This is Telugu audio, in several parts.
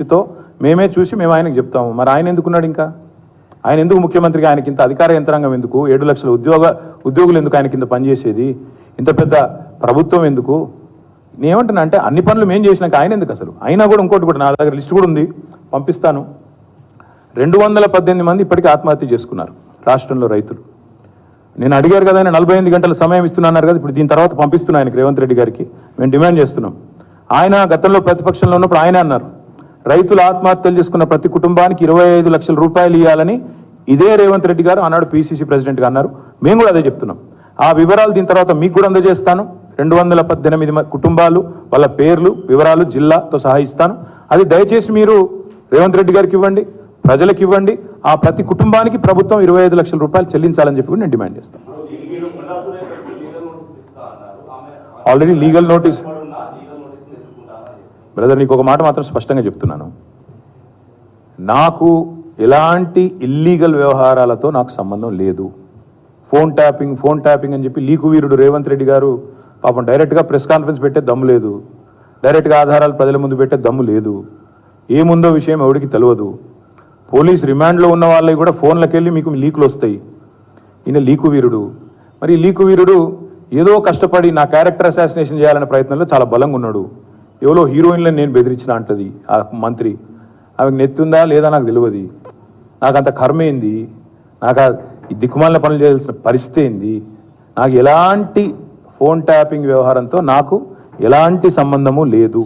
దృష్టితో మేమే చూసి మేము ఆయనకు చెప్తాము. మరి ఆయన ఎందుకున్నాడు ఇంకా? ఆయన ఎందుకు ముఖ్యమంత్రిగా ఆయనకి ఇంత అధికార యంత్రాంగం ఎందుకు? ఏడు లక్షల ఉద్యోగ ఉద్యోగులు ఎందుకు ఆయన కింద పనిచేసేది ఇంత పెద్ద ప్రభుత్వం ఎందుకు? నేనేమంటున్నా అంటే అన్ని పనులు మేము చేసినాక ఆయన ఎందుకు అసలు? అయినా కూడా ఇంకోటి కూడా నా దగ్గర లిస్ట్ కూడా ఉంది. పంపిస్తాను. రెండు వందల పద్దెనిమిది మంది ఇప్పటికీ ఆత్మహత్య చేసుకున్నారు రాష్ట్రంలో రైతులు. నేను అడిగారు కదా ఆయన నలభై ఎనిమిది గంటల సమయం ఇస్తున్నాను కదా ఇప్పుడు దీని తర్వాత పంపిస్తున్నాను ఆయనకి రేవంత్ రెడ్డి గారికి. మేము డిమాండ్ చేస్తున్నాం. ఆయన గతంలో ప్రతిపక్షంలో ఉన్నప్పుడు ఆయన అన్నారు. రైతులు ఆత్మహత్యలు చేసుకున్న ప్రతి కుటుంబానికి ఇరవై ఐదు లక్షల రూపాయలు ఇవ్వాలని ఇదే రేవంత్ రెడ్డి గారు ఆనాడు పిసిసి ప్రెసిడెంట్గా అన్నారు. మేము కూడా అదే చెప్తున్నాం. ఆ వివరాలు దీని తర్వాత మీకు కూడా అందజేస్తాను. రెండు వందల పద్దెనిమిది కుటుంబాలు వాళ్ళ పేర్లు వివరాలు జిల్లాతో సహా ఇస్తాను. అది దయచేసి మీరు రేవంత్ రెడ్డి గారికి ఇవ్వండి ప్రజలకు ఇవ్వండి. ఆ ప్రతి కుటుంబానికి ప్రభుత్వం ఇరవై ఐదు లక్షల రూపాయలు చెల్లించాలని చెప్పి నేను డిమాండ్ చేస్తాను. ఆల్రెడీ లీగల్ నోటీస్ ఎవరున్నా లీగల్ నోటీస్ ఎదుర్కొంటానని బ్రదర్ నీకు ఒక మాట మాత్రం స్పష్టంగా చెప్తున్నాను. నాకు ఎలాంటి ఇల్లీగల్ వ్యవహారాలతో నాకు సంబంధం లేదు. ఫోన్ ట్యాపింగ్ ఫోన్ ట్యాపింగ్ అని చెప్పి లీకు వీరుడు రేవంత్ రెడ్డి గారు పాపం డైరెక్ట్గా ప్రెస్ కాన్ఫరెన్స్ పెట్టే దమ్ము లేదు. డైరెక్ట్గా ఆధారాలు ప్రజల ముందు పెట్టే దమ్ము లేదు. ఏముందో విషయం ఎవడికి తెలియదు పోలీస్ రిమాండ్లో ఉన్న వాళ్ళకి కూడా ఫోన్లకు వెళ్ళి మీకు లీకులు వస్తాయి. ఈయన లీకు వీరుడు. మరి లీకు వీరుడు ఏదో కష్టపడి నా క్యారెక్టర్ అసాసినేషన్ చేయాలనే ప్రయత్నంలో చాలా బలంగా ఉన్నాడు. ఎవరో హీరోయిన్లను నేను బెదిరించిన అంటది ఆ మంత్రి. ఆమెకు నెత్తుందా లేదా నాకు తెలియదు నాకు అంత కర్మ ఏంది? నాకు ఈ దిక్కుమాలిన పనులు చేయాల్సిన పరిస్థితి ఏంది? నాకు ఎలాంటి ఫోన్ ట్యాపింగ్ వ్యవహారంతో నాకు ఎలాంటి సంబంధము లేదు.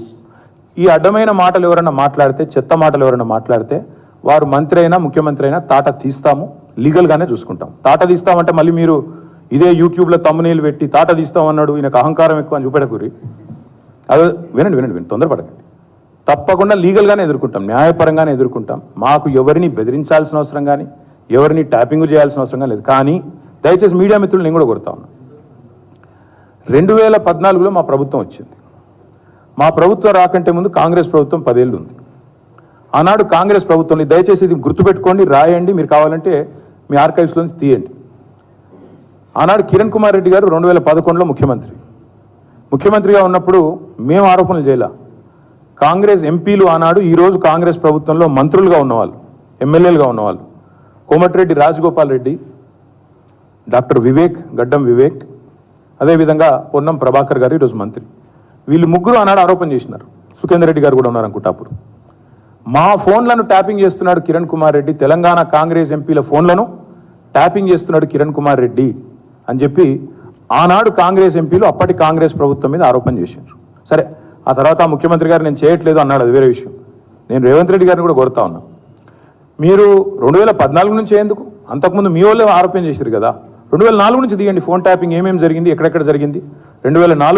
ఈ అడ్డమైన మాటలు ఎవరైనా మాట్లాడితే చెత్త మాటలు ఎవరైనా మాట్లాడితే వారు మంత్రి అయినా ముఖ్యమంత్రి అయినా తాట తీస్తాము లీగల్గానే చూసుకుంటాం. తాట తీస్తామంటే మళ్ళీ మీరు ఇదే యూట్యూబ్లో తమ్మునీళ్ళు పెట్టి తాట తీస్తామన్నాడు ఈయనకు అహంకారం ఎక్కువ అని చూపెడకూరి అదే వినండి వినండి వినండి తొందరపడకండి. తప్పకుండా లీగల్గానే ఎదుర్కొంటాం న్యాయపరంగానే ఎదుర్కొంటాం. మాకు ఎవరిని బెదిరించాల్సిన అవసరం కానీ ఎవరిని ట్యాపింగ్ చేయాల్సిన అవసరం కానీ లేదు. కానీ దయచేసి మీడియా మిత్రులు నేను కూడా కొడతా ఉన్నా. రెండు వేల పద్నాలుగులో మా ప్రభుత్వం వచ్చింది. మా ప్రభుత్వం రాకంటే ముందు కాంగ్రెస్ ప్రభుత్వం పదేళ్ళు ఉంది. ఆనాడు కాంగ్రెస్ ప్రభుత్వం దయచేసి ఇది గుర్తుపెట్టుకోండి రాయండి. మీరు కావాలంటే మీ ఆర్కైవ్స్లోంచి తీయండి. ఆనాడు కిరణ్ కుమార్ రెడ్డి గారు రెండు వేల పదకొండులో ముఖ్యమంత్రి. ముఖ్యమంత్రిగా ఉన్నప్పుడు మేము ఆరోపణలు చేయాల. కాంగ్రెస్ ఎంపీలు ఆనాడు ఈరోజు కాంగ్రెస్ ప్రభుత్వంలో మంత్రులుగా ఉన్నవాళ్ళు ఎమ్మెల్యేలుగా ఉన్నవాళ్ళు. కోమటిరెడ్డి రాజగోపాల్ రెడ్డి డాక్టర్ వివేక్ గడ్డం వివేక్ అదేవిధంగా పొన్నం ప్రభాకర్ గారు ఈరోజు మంత్రి. వీళ్ళు ముగ్గురు ఆనాడు ఆరోపణ చేసినారు. సుఖేందర్ రెడ్డి గారు కూడా ఉన్నారు అనుకుంటా అప్పుడు మా ఫోన్లను ట్యాపింగ్ చేస్తున్నాడు కిరణ్ కుమార్ రెడ్డి. తెలంగాణ కాంగ్రెస్ ఎంపీల ఫోన్లను ట్యాపింగ్ చేస్తున్నాడు కిరణ్ కుమార్ రెడ్డి అని చెప్పి ఆనాడు కాంగ్రెస్ ఎంపీలు అప్పటి కాంగ్రెస్ ప్రభుత్వం మీద ఆరోపణ చేశారు సరే ఆ తర్వాత ముఖ్యమంత్రి గారు నేను చేయట్లేదు అన్నాడు అది వేరే విషయం. నేను రేవంత్ రెడ్డి గారిని కూడా కోరుతా ఉన్నా. మీరు రెండు వేల పద్నాలుగు నుంచి ఎందుకు? అంతకుముందు మీ వాళ్ళే ఆరోపణ చేశారు కదా. రెండు వేల నాలుగు నుంచి దిగండి ఫోన్ ట్యాపింగ్ ఏమేమి జరిగింది ఎక్కడెక్కడ జరిగింది? రెండు వేల నాలుగు